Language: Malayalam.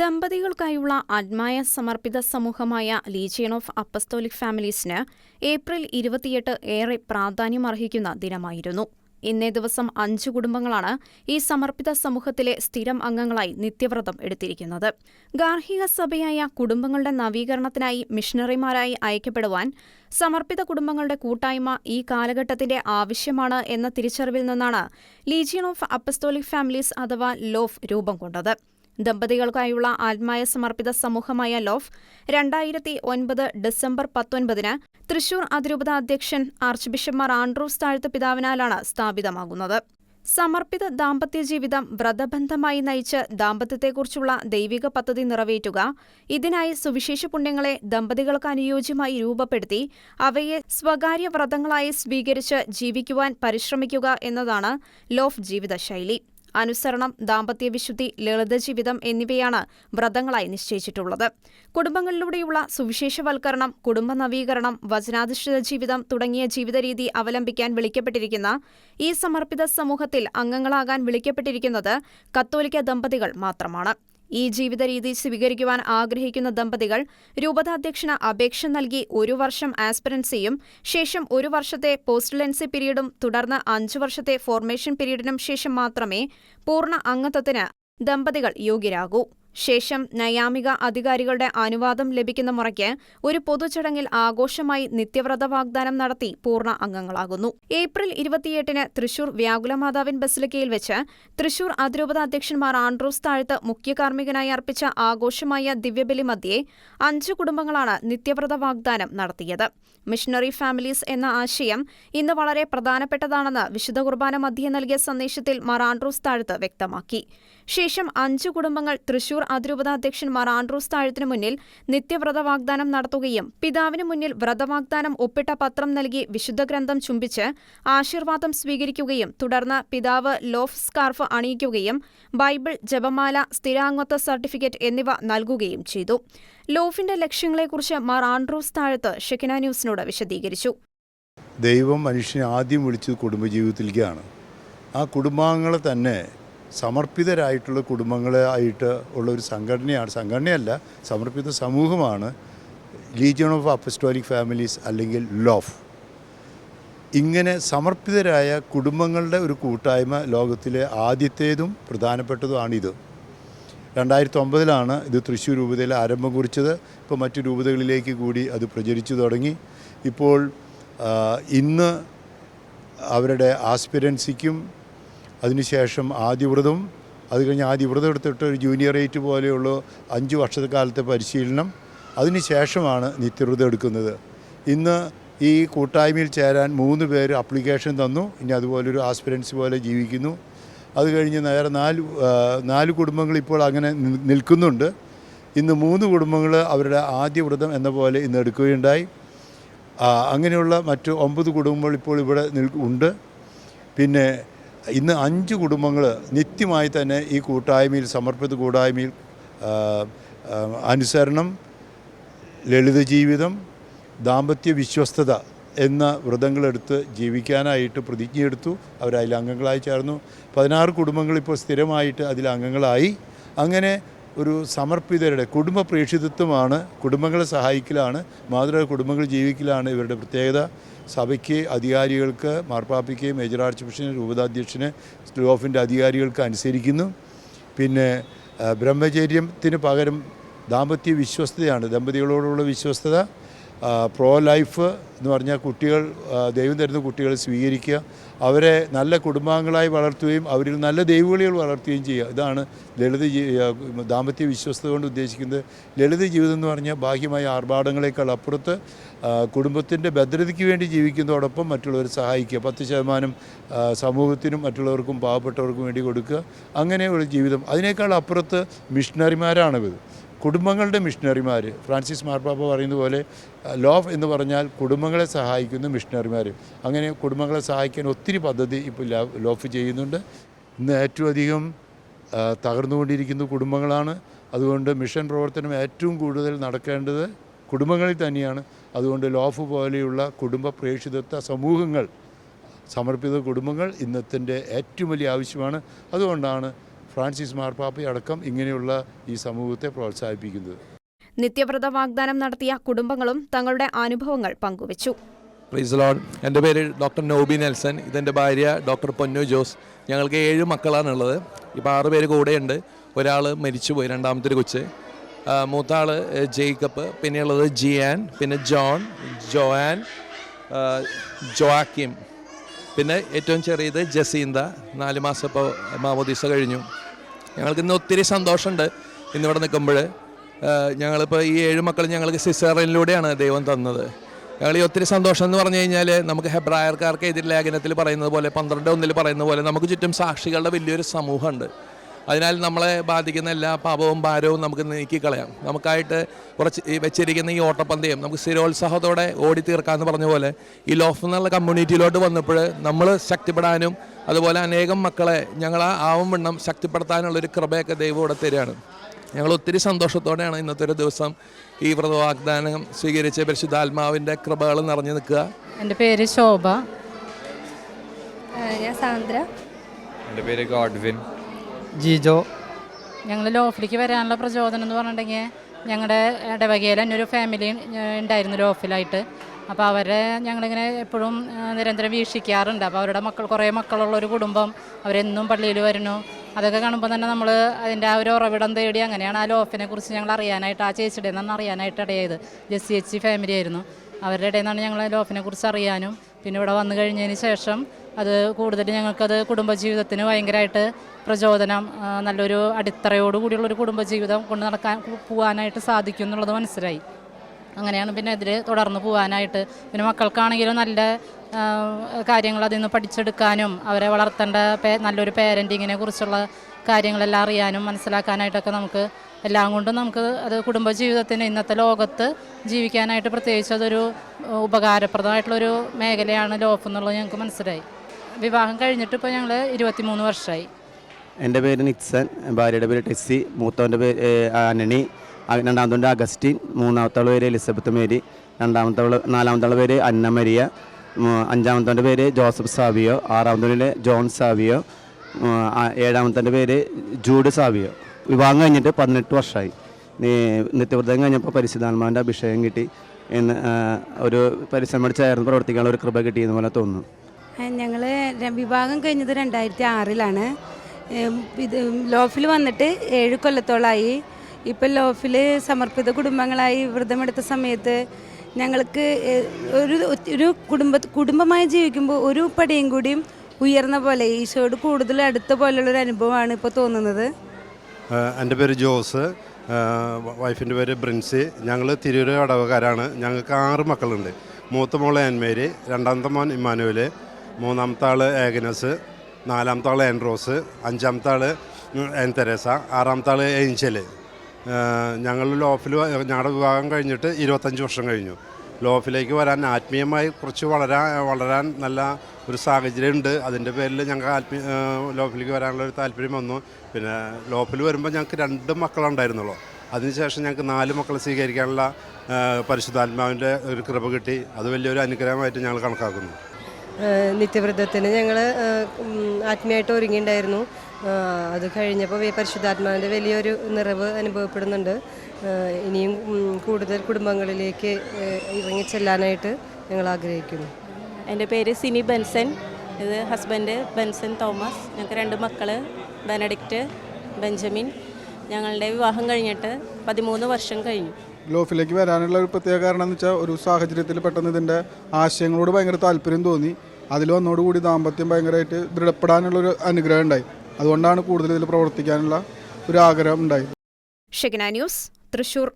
ദമ്പതികൾക്കായുള്ള ആത്മായ സമർപ്പിത സമൂഹമായ ലീജിയൻ ഓഫ് അപ്പസ്തോലിക് ഫാമിലീസിന് ഏപ്രിൽ ഇരുപത്തിയെട്ട് ഏറെ പ്രാധാന്യമർഹിക്കുന്ന ദിനമായിരുന്നു. ഇന്നേ ദിവസം അഞ്ച് കുടുംബങ്ങളാണ് ഈ സമർപ്പിത സമൂഹത്തിലെ സ്ഥിരം അംഗങ്ങളായി നിത്യവ്രതം എടുത്തിരിക്കുന്നത്. ഗാർഹിക സഭയായ കുടുംബങ്ങളുടെ നവീകരണത്തിനായി മിഷണറിമാരായി അയക്കപ്പെടുവാൻ സമർപ്പിത കുടുംബങ്ങളുടെ കൂട്ടായ്മ ഈ കാലഘട്ടത്തിന്റെ ആവശ്യമാണ് എന്ന തിരിച്ചറിവിൽ നിന്നാണ് ലീജിയൻ ഓഫ് അപ്പസ്തോലിക് ഫാമിലീസ് അഥവാ ലോഫ് രൂപം കൊണ്ടത്. ദമ്പതികൾക്കായുള്ള ആത്മായ സമർപ്പിത സമൂഹമായ ലോഫ് രണ്ടായിരത്തി ഒൻപത് ഡിസംബർ പത്തൊൻപതിന് തൃശൂർ അതിരൂപത അധ്യക്ഷൻ ആർച്ച് ബിഷപ്പ് ആൻഡ്രൂസ് താഴ്ത്ത പിതാവിനാലാണ് സ്ഥാപിതമാകുന്നത്. സമർപ്പിത ദാമ്പത്യ ജീവിതം വ്രതബന്ധമായി നയിച്ച് ദാമ്പത്യത്തെക്കുറിച്ചുള്ള ദൈവിക പദ്ധതി നിറവേറ്റുക ഇതിനായി സുവിശേഷ പുണ്യങ്ങളെ ദമ്പതികൾക്ക് അനുയോജ്യമായി രൂപപ്പെടുത്തി അവയെ സ്വകാര്യ വ്രതങ്ങളായി സ്വീകരിച്ച് ജീവിക്കുവാൻ പരിശ്രമിക്കുക എന്നതാണ് ലോഫ് ജീവിതശൈലി. അനുസരണം ദാമ്പത്യവിശുദ്ധി ലളിതജീവിതം എന്നിവയാണ് വ്രതങ്ങളായി നിശ്ചയിച്ചിട്ടുള്ളത്. കുടുംബങ്ങളിലൂടെയുള്ള സുവിശേഷവൽക്കരണം കുടുംബ നവീകരണം വചനാധിഷ്ഠിത ജീവിതം തുടങ്ങിയ ജീവിതരീതി അവലംബിക്കാൻ വിളിക്കപ്പെട്ടിരിക്കുന്ന ഈ സമർപ്പിത സമൂഹത്തിൽ അംഗങ്ങളാകാൻ വിളിക്കപ്പെട്ടിരിക്കുന്നത് കത്തോലിക്ക ദമ്പതികൾ മാത്രമാണ്. ഈ ജീവിതരീതി സ്വീകരിക്കുവാൻ ആഗ്രഹിക്കുന്ന ദമ്പതികൾ രൂപതാധ്യക്ഷന് അപേക്ഷ നൽകി ഒരു വർഷം ആസ്പിറൻസിയും ശേഷം ഒരു വർഷത്തെ പോസ്റ്റലൻസി പീരീഡും തുടർന്ന് അഞ്ചു വർഷത്തെ ഫോർമേഷൻ പീരീഡിനും ശേഷം മാത്രമേ പൂർണ അംഗത്വത്തിന് ദമ്പതികൾ യോഗ്യരാകൂ. ശേഷം നയാമിക അധികാരികളുടെ അനുവാദം ലഭിക്കുന്ന മുറയ്ക്ക് ഒരു പൊതുചടങ്ങിൽ ആഘോഷമായി നിത്യവ്രത വാഗ്ദാനം നടത്തി പൂർണ അംഗങ്ങളാകുന്നു. ഏപ്രിൽ ഇരുപത്തിയെട്ടിന് തൃശൂർ വ്യാകുലമാതാവിൻ ബസിലിക്കയിൽ വെച്ച് തൃശൂർ അതിരൂപത അധ്യക്ഷന്മാർ ആൻഡ്രൂസ് താഴ്ത്ത് മുഖ്യ കാർമ്മികനായി അർപ്പിച്ച ആഘോഷമായ ദിവ്യബലി മധ്യേ അഞ്ച് കുടുംബങ്ങളാണ് നിത്യവ്രത വാഗ്ദാനം നടത്തിയത്. മിഷണറി ഫാമിലീസ് എന്ന ആശയം ഇന്ന് വളരെ പ്രധാനപ്പെട്ടതാണെന്ന് വിശുദ്ധ കുർബാന മധ്യേ നൽകിയ സന്ദേശത്തിൽ മാർ ആൻഡ്രൂസ് താഴ്ത്ത് വ്യക്തമാക്കി. ശേഷം അഞ്ചു കുടുംബങ്ങൾ തൃശൂർ അതിരൂപത അധ്യക്ഷൻ മാർ ആൻഡ്രൂസ് താഴത്തിനു മുന്നിൽ നിത്യവ്രത വാഗ്ദാനം നടത്തുകയും പിതാവിനു മുന്നിൽ വ്രതവാഗ്ദാനം ഒപ്പിട്ട പത്രം നൽകി വിശുദ്ധ ഗ്രന്ഥം ചുംബിച്ച് ആശീർവാദം സ്വീകരിക്കുകയും തുടർന്ന് പിതാവ് ലോഫ് സ്കാർഫ് അണിയിക്കുകയും ബൈബിൾ ജപമാല സ്ഥിരാംഗത്വ സർട്ടിഫിക്കറ്റ് എന്നിവ നൽകുകയും ചെയ്തു. ലോഫിന്റെ ലക്ഷ്യങ്ങളെക്കുറിച്ച് മാർ ആൻഡ്രൂസ് താഴത്ത് ഷെക്കിന ന്യൂസിനോട് വിശദീകരിച്ചു. ദൈവം മനുഷ്യനെ ആദ്യം വിളിച്ചത് കുടുംബജീവിതത്തിലേക്കാണ്. ആ കുടുംബാംഗങ്ങളെ തന്നെ സമർപ്പിതരായിട്ടുള്ള കുടുംബങ്ങളായിട്ട് ഉള്ള ഒരു സംഘടനയാണ്. സംഘടനയല്ല സമർപ്പിത സമൂഹമാണ് ലീജിയൺ ഓഫ് അപ്പസ്റ്റോലിക് ഫാമിലീസ് അല്ലെങ്കിൽ ലോഫ് ഇങ്ങനെ സമർപ്പിതരായ കുടുംബങ്ങളുടെ ഒരു കൂട്ടായ്മ ലോകത്തിലെ ആദ്യത്തേതും പ്രധാനപ്പെട്ടതുമാണിത്. രണ്ടായിരത്തി ഒമ്പതിലാണ് ഇത് തൃശ്ശൂർ രൂപതയിൽ ആരംഭം കുറിച്ചത്. ഇപ്പോൾ മറ്റു രൂപതകളിലേക്ക് കൂടി അത് പ്രചരിച്ചു തുടങ്ങി. ഇപ്പോൾ ഇന്ന് അവരുടെ ആസ്പിരൻസിക്കും അതിനുശേഷം ആദ്യവ്രതം അത് കഴിഞ്ഞ് ആദ്യവ്രതം എടുത്തിട്ട് ഒരു ജൂനിയർ എയ്റ്റ് പോലെയുള്ള അഞ്ച് വർഷക്കാലത്തെ പരിശീലനം അതിനുശേഷമാണ് നിത്യവ്രതം എടുക്കുന്നത്. ഇന്ന് ഈ കൂട്ടായ്മയിൽ ചേരാൻ മൂന്ന് പേര് അപ്ലിക്കേഷൻ തന്നു. ഇനി അതുപോലൊരു ആസ്പിരൻസ് പോലെ ജീവിക്കുന്നു. അത് കഴിഞ്ഞ് നേരെ നാല് നാല് കുടുംബങ്ങൾ ഇപ്പോൾ അങ്ങനെ നിൽക്കുന്നുണ്ട്. ഇന്ന് മൂന്ന് കുടുംബങ്ങൾ അവരുടെ ആദ്യ വ്രതം എന്ന പോലെ ഇന്ന് എടുക്കുകയുണ്ടായി. അങ്ങനെയുള്ള മറ്റ് ഒമ്പത് കുടുംബങ്ങൾ ഇപ്പോൾ ഇവിടെ ഉണ്ട്. പിന്നെ ഇന്ന് അഞ്ച് കുടുംബങ്ങൾ നിത്യമായി തന്നെ ഈ കൂട്ടായ്മയിൽ സമർപ്പിത കൂട്ടായ്മയിൽ അനുസരണം ലളിത ജീവിതം ദാമ്പത്യ വിശ്വസ്തത എന്ന വ്രതങ്ങളെടുത്ത് ജീവിക്കാനായിട്ട് പ്രതിജ്ഞയെടുത്തു. അവരതിൽ അംഗങ്ങളായി ചേർന്നു. പതിനാറ് കുടുംബങ്ങൾ ഇപ്പോൾ സ്ഥിരമായിട്ട് അതിൽ അംഗങ്ങളായി. അങ്ങനെ ഒരു സമർപ്പിതരുടെ കുടുംബ പ്രേക്ഷിതത്വമാണ് കുടുംബങ്ങളെ സഹായിക്കലാണ് മാതൃക കുടുംബങ്ങൾ ജീവിക്കലാണ് ഇവരുടെ പ്രത്യേകത. സഭയ്ക്ക് അധികാരികൾക്ക് മാർപ്പാപ്പിക്ക് മേജർ ആർച്ച് ബിഷപ്പിന് രൂപതാധ്യക്ഷന് സ്ലോഫിന്റെ അധികാരികൾക്ക് അനുസരിക്കുന്നു. പിന്നെ ബ്രഹ്മചര്യത്തിന് പകരം ദാമ്പത്യ വിശ്വസ്തയാണ് ദമ്പതികളോടുള്ള വിശ്വസ്തത. പ്രോ ലൈഫ് എന്ന് പറഞ്ഞാൽ കുട്ടികൾ ദൈവം തരുന്ന കുട്ടികൾ സ്വീകരിക്കുക അവരെ നല്ല കുടുംബാംഗങ്ങളായി വളർത്തുകയും അവരിൽ നല്ല ദൈവവിളികൾ വളർത്തുകയും ചെയ്യുക. ഇതാണ് ലളിത ദാമ്പത്യ വിശ്വസ്ത കൊണ്ട് ഉദ്ദേശിക്കുന്നത്. ലളിത ജീവിതം എന്ന് പറഞ്ഞാൽ ബാഹ്യമായ ആർഭാടങ്ങളെക്കാൾ അപ്പുറത്ത് കുടുംബത്തിന്റെ ഭദ്രതയ്ക്ക് വേണ്ടി ജീവിക്കുന്നതോടൊപ്പം മറ്റുള്ളവരെ സഹായിക്കുക. പത്ത് ശതമാനം സമൂഹത്തിനും മറ്റുള്ളവർക്കും പാവപ്പെട്ടവർക്കും വേണ്ടി കൊടുക്കുക. അങ്ങനെയുള്ള ജീവിതം. അതിനേക്കാൾ അപ്പുറത്ത് മിഷണറിമാരാണ് ഇത് കുടുംബങ്ങളുടെ മിഷണറിമാർ ഫ്രാൻസിസ് മാർപ്പാപ്പ പറയുന്ന പോലെ ലോഫ് എന്ന് പറഞ്ഞാൽ കുടുംബങ്ങളെ സഹായിക്കുന്ന മിഷണറിമാർ അങ്ങനെ കുടുംബങ്ങളെ സഹായിക്കാൻ ഒത്തിരി പദ്ധതി ഇപ്പോൾ ലോഫ് ചെയ്യുന്നുണ്ട്. ഇന്ന് ഏറ്റവും അധികം തകർന്നുകൊണ്ടിരിക്കുന്ന കുടുംബങ്ങളാണ്. അതുകൊണ്ട് മിഷൻ പ്രവർത്തനം ഏറ്റവും കൂടുതൽ നടക്കേണ്ടത് കുടുംബങ്ങളിൽ തന്നെയാണ്. അതുകൊണ്ട് ലോഫ് പോലെയുള്ള കുടുംബ പ്രേക്ഷിതത്വ സമൂഹങ്ങൾ സമർപ്പിത കുടുംബങ്ങൾ ഇന്നത്തിന്റെ ഏറ്റവും വലിയ ആവശ്യമാണ്. അതുകൊണ്ടാണ് ഫ്രാൻസിസ് മാർപ്പാപ്പ അടക്കം ഇങ്ങനെയുള്ള ഈ സമൂഹത്തെ പ്രോത്സാഹിപ്പിക്കുന്നത്. നിത്യവ്രത വാഗ്ദാനം നടത്തിയ കുടുംബങ്ങളും തങ്ങളുടെ അനുഭവങ്ങൾ പങ്കുവച്ചു. പ്രീസലോൺ എന്റെ പേര് ഡോക്ടർ നോബി നെൽസൺ. ഇതെന്റെ ഭാര്യ ഡോക്ടർ പൊന്നു ജോസ്. ഞങ്ങൾക്ക് ഏഴ് മക്കളാണുള്ളത്. ഇപ്പോൾ ആറ് പേര് കൂടെയുണ്ട്. ഒരാൾ മരിച്ചുപോയി രണ്ടാമത്തെ ഒരു കൊച്ച്. മൂത്ത ആൾ ജേക്കബ് പിന്നെയുള്ളത് ജിയാൻ പിന്നെ ജോൺ ജോയാൻ ജോക്കിം ജോാക്കിം പിന്നെ ഏറ്റവും ചെറിയത് ജസീന്ത. നാല് മാസം ഇപ്പോൾ മാമോദീസ കഴിഞ്ഞു. ഞങ്ങൾക്ക് ഇന്ന് ഒത്തിരി സന്തോഷമുണ്ട് ഇന്നിവിടെ നിൽക്കുമ്പോൾ. ഞങ്ങളിപ്പോൾ ഈ ഏഴ് മക്കൾ ഞങ്ങൾക്ക് സിസേറിയനിലൂടെയാണ് ദൈവം തന്നത്. ഞങ്ങൾ ഈ ഒത്തിരി സന്തോഷം എന്ന് പറഞ്ഞു കഴിഞ്ഞാൽ നമുക്ക് ഹെബ്രായർക്കാർക്ക് എതിർ ലേഖനത്തിൽ പറയുന്നത് പോലെ പന്ത്രണ്ട് ഒന്നിൽ പറയുന്നത് പോലെ നമുക്ക് ചുറ്റും സാക്ഷികളുടെ വലിയൊരു സമൂഹമുണ്ട്. അതിനാൽ നമ്മളെ ബാധിക്കുന്ന എല്ലാ പാപവും ഭാരവും നമുക്ക് നീക്കിക്കളയാം. നമുക്കായിട്ട് കുറച്ച് ഈ വെച്ചിരിക്കുന്ന ഈ ഓട്ടപ്പന്തയം നമുക്ക് സ്ഥിരോത്സാഹത്തോടെ ഓടി തീർക്കാമെന്ന് പറഞ്ഞ പോലെ ഈ ലോഫ് എന്നുള്ള കമ്മ്യൂണിറ്റിയിലോട്ട് വന്നപ്പോൾ നമ്മൾ ശക്തിപ്പെടാനും അതുപോലെ അനേകം മക്കളെ ഞങ്ങൾ ആവും വണ്ണം ശക്തിപ്പെടുത്താനുള്ളൊരു കൃപയൊക്കെ ദൈവം ഇവിടെ തരികയാണ്. ഞങ്ങൾ ഒത്തിരി സന്തോഷത്തോടെയാണ് ഇന്നത്തെ ഒരു ദിവസം ഈ വ്രത വാഗ്ദാനം സ്വീകരിച്ച പരിശുദ്ധാത്മാവിന്റെ കൃപകൾ നിറഞ്ഞു നിൽക്കുക. എന്റെ പേര് ശോഭ. ആ, ഞാൻ സാന്ദ്ര. എന്റെ പേര് ഗോഡ്വിൻ. ജിജോ? ഞങ്ങൾ ലോഫിലേക്ക് വരാനുള്ള പ്രചോദനം എന്ന് പറഞ്ഞിട്ടുണ്ടെങ്കിൽ ഞങ്ങളുടെ ഇടവകയിൽ തന്നെ ഒരു ഫാമിലി ഉണ്ടായിരുന്നു ലോഫിലായിട്ട്. അപ്പോൾ അവരെ ഞങ്ങളിങ്ങനെ എപ്പോഴും നിരന്തരം വീക്ഷിക്കാറുണ്ട്. അപ്പോൾ അവരുടെ മക്കൾ കുറേ മക്കളുള്ള ഒരു കുടുംബം അവരെന്നും പള്ളിയിൽ വരുന്നു. അതൊക്കെ കാണുമ്പോൾ തന്നെ നമ്മൾ അതിന്റെ ആ ഒരു ഉറവിടം തേടി അങ്ങനെയാണ് ആ ലോഫിനെ കുറിച്ച് ഞങ്ങൾ അറിയാനായിട്ട് ആ ചേച്ചിയുടെ നിന്നാണ് അറിയാനായിട്ട് ഇടയായത്. ജെസ്സി എച്ച് ഫാമിലി ആയിരുന്നു. അവരുടെ ഇടയിൽ നിന്നാണ് ഞങ്ങൾ ലോഫിനെ കുറിച്ച് അറിയാനും പിന്നെ ഇവിടെ വന്നു കഴിഞ്ഞതിന് ശേഷം അത് കൂടുതൽ ഞങ്ങൾക്കത് കുടുംബജീവിതത്തിന് ഭയങ്കരമായിട്ട് പ്രചോദനം നല്ലൊരു അടിത്തറയോട് കൂടിയുള്ളൊരു കുടുംബജീവിതം കൊണ്ട് നടക്കാൻ പോകാനായിട്ട് സാധിക്കും എന്നുള്ളത് മനസ്സിലായി. അങ്ങനെയാണ് പിന്നെ ഇതിൽ തുടർന്ന് പോകാനായിട്ട് പിന്നെ മക്കൾക്കാണെങ്കിലും നല്ല കാര്യങ്ങൾ അതിൽ നിന്ന് പഠിച്ചെടുക്കാനും അവരെ വളർത്തേണ്ട നല്ലൊരു പേരന്റിങ്ങിനെ കുറിച്ചുള്ള കാര്യങ്ങളെല്ലാം അറിയാനും മനസ്സിലാക്കാനായിട്ടൊക്കെ നമുക്ക് എല്ലാം കൊണ്ടും നമുക്ക് അത് കുടുംബജീവിതത്തിന് ഇന്നത്തെ ലോകത്ത് ജീവിക്കാനായിട്ട് പ്രത്യേകിച്ച് അതൊരു ഉപകാരപ്രദമായിട്ടുള്ളൊരു മേഖലയാണ് ലോഫ് എന്നുള്ളത് ഞങ്ങൾക്ക് മനസ്സിലായി. വിവാഹം കഴിഞ്ഞിട്ട് ഇപ്പോൾ ഞങ്ങൾ ഇരുപത്തിമൂന്ന് വർഷമായി എന്റെ പേര് നിക്സൻ ഭാര്യയുടെ പേര് ടെസ്സി മൂത്തവന്റെ പേര് ആനണി രണ്ടാമത്തെ അഗസ്റ്റിൻ മൂന്നാമത്തെ പേര് എലിസബത്ത് മേരി രണ്ടാമത്തെ നാലാമത്തെ പേര് അന്ന മരിയ അഞ്ചാമത്തെ പേര് ജോസഫ് സാവിയോ ആറാമത്തെ പേര് ജോൺ സാവിയോ ഏഴാമത്തെ പേര് ജൂഡ് സാവിയോ. വിവാഹം കഴിഞ്ഞിട്ട് പതിനെട്ട് വർഷമായി നീ- നിത്യവ്രതം കഴിഞ്ഞപ്പോൾ പരിശുദ്ധാത്മാവിന്റെ അഭിഷേകം കിട്ടി എന്ന് ഒരു പരിശ്രമം ചേർന്ന് പ്രവർത്തിക്കാനുള്ള ഒരു കൃപ കിട്ടിയെന്ന് പോലെ തോന്നുന്നു. ഞങ്ങൾ വിവാഹം കഴിഞ്ഞത് രണ്ടായിരത്തി ആറിലാണ് ഇത് ലോഫിൽ വന്നിട്ട് ഏഴ് കൊല്ലത്തോളമായി ഇപ്പം ലോഫിൽ സമർപ്പിത കുടുംബങ്ങളായി വ്രതമെടുത്ത സമയത്ത് ഞങ്ങൾക്ക് ഒരു ഒരു കുടുംബ കുടുംബമായി ജീവിക്കുമ്പോൾ ഒരു പടിയും കൂടിയും ഉയർന്ന പോലെ ഈശോയോട് കൂടുതൽ അടുത്ത പോലുള്ളൊരു അനുഭവമാണ് ഇപ്പോൾ തോന്നുന്നത്. എന്റെ പേര് ജോസ് വൈഫിന്റെ പേര് ബ്രിൻസി. ഞങ്ങൾ തിരൂര് അടവുകാരാണ്. ഞങ്ങൾക്ക് ആറ് മക്കളുണ്ട്. മൂത്ത മോൾ ആൻമേരി രണ്ടാമത്തെ മോൻ ഇമ്മാനുവൽ മൂന്നാമത്തെ ആൾ ഏഗനസ് നാലാമത്തെ ആൾ ആൻഡ്രോസ് അഞ്ചാമത്തെ ആൾ എൻ തെരേസ ആറാമത്തെ ആൾ ഏഞ്ചൽ ഞങ്ങൾ ലോഫിൽ ഞങ്ങളുടെ വിവാഹം കഴിഞ്ഞിട്ട് ഇരുപത്തഞ്ച് വർഷം കഴിഞ്ഞു. ലോഫിലേക്ക് വരാൻ ആത്മീയമായി കുറച്ച് വളരാൻ വളരാൻ നല്ല ഒരു സാഹചര്യം ഉണ്ട്. അതിന്റെ പേരിൽ ഞങ്ങൾക്ക് ആത്മീയ ലോഫിലേക്ക് വരാനുള്ള ഒരു താല്പര്യം വന്നു. പിന്നെ ലോഫിൽ വരുമ്പോൾ ഞങ്ങൾക്ക് രണ്ട് മക്കളുണ്ടായിരുന്നുള്ളൂ അതിനുശേഷം ഞങ്ങൾക്ക് നാല് മക്കളെ സ്വീകരിക്കാനുള്ള പരിശുദ്ധാത്മാവിന്റെ ഒരു കൃപ കിട്ടി. അത് വലിയൊരു അനുഗ്രഹമായിട്ട് ഞങ്ങൾ കണക്കാക്കുന്നു. നിത്യവ്രതത്തിന് ഞങ്ങൾ ആത്മീയമായിട്ട് ഒരുങ്ങിയിട്ടുണ്ടായിരുന്നു അത് കഴിഞ്ഞപ്പോൾ പരിശുദ്ധാത്മാവിന്റെ വലിയൊരു നിറവ് അനുഭവപ്പെടുന്നുണ്ട്. ഇനിയും കൂടുതൽ കുടുംബങ്ങളിലേക്ക് ഇറങ്ങി ഇറങ്ങിച്ചെല്ലാനായിട്ട് ഞങ്ങൾ ആഗ്രഹിക്കുന്നു. എന്റെ പേര് സിനി ബെൻസൻ ഇത് ഹസ്ബൻഡ് ബെൻസൻ തോമസ്. ഞങ്ങൾക്ക് രണ്ട് മക്കൾ ബെനഡിക്റ്റ് ബെഞ്ചമിൻ. ഞങ്ങളുടെ വിവാഹം കഴിഞ്ഞിട്ട് പതിമൂന്ന് വർഷം കഴിഞ്ഞു. ലോഫിലേക്ക് വരാനുള്ള ഒരു പ്രത്യേക കാരണം എന്ന് വെച്ചാൽ ഒരു സാഹചര്യത്തിൽ പെട്ടെന്ന് ഇതിന്റെ ആശയങ്ങളോട് ഭയങ്കര താല്പര്യം തോന്നി. അതിൽ വന്നോടുകൂടി ദാമ്പത്യം ഭയങ്കരമായിട്ട് ദൃഢപ്പെടാനുള്ളൊരു അനുഗ്രഹം ഉണ്ടായി. അതുകൊണ്ടാണ് കൂടുതൽ ഇതിൽ പ്രവർത്തിക്കാനുള്ള ഒരു ആഗ്രഹം ഉണ്ടായത്. ന്യൂസ് തൃശൂർ.